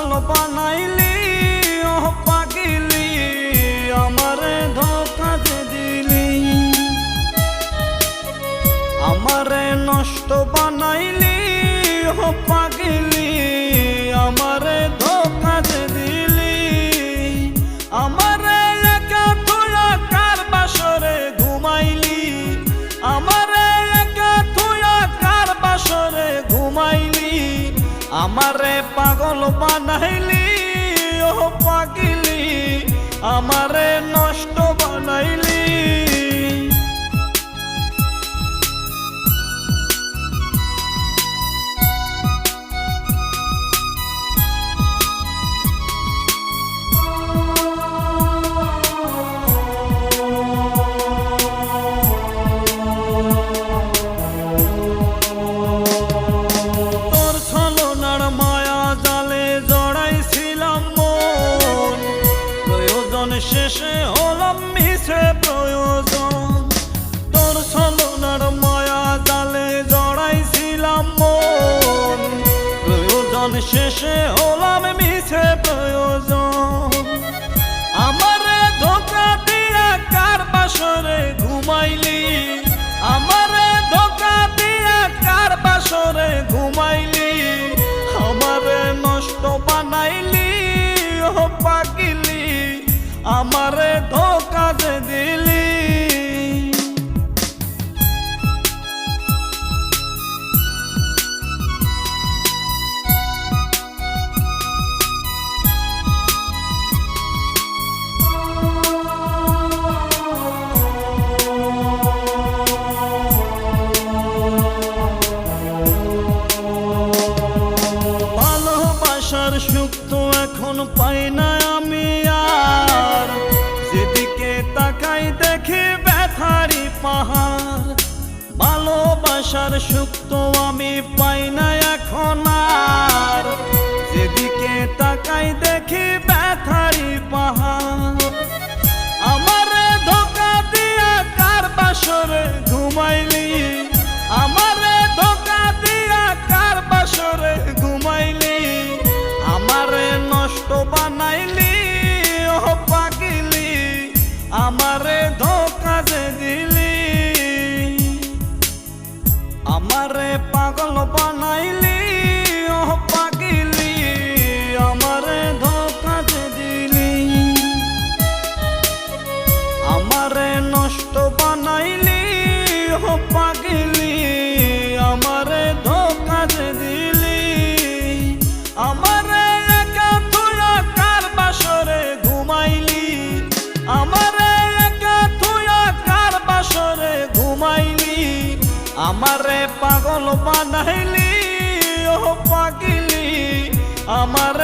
পাগল বানাইলি ও পাগিলি আমার ধোকা দিলি। আমারে নষ্ট বানাইলি ও পাগিলি আমারে পাগল বানাইলি ও পাগিলি। আমারে নষ্ট শেষে হলাম মিশে প্রয়োজন। তোর ছলনার মায়া জালে জড়াইছিলাম মন। প্রয়োজন শেষে হলাম মিশে প্রয়োজন। আমারে ধোকা দিলি। সুখ তো এখন পাই না তাকাই দেখি ব্যথারি পাহাড়। ভালোবাসার সুখ তো আমি পাই না এখন আর। যেদিকে তাকাই দেখি ব্যথারি পাহাড়। আমারে ধোকা দিয়া কার বাসরে ঘুমাইলি? আমারে ধোকা দিয়া কার বাসরে ঘুমাইলি? আমারে নষ্ট বানাইলি আমারে ধোকা যে দিলি আমারে পাগল বানাইলি। আমারে পাগল বানাইলি ও পাগিলি। আমারে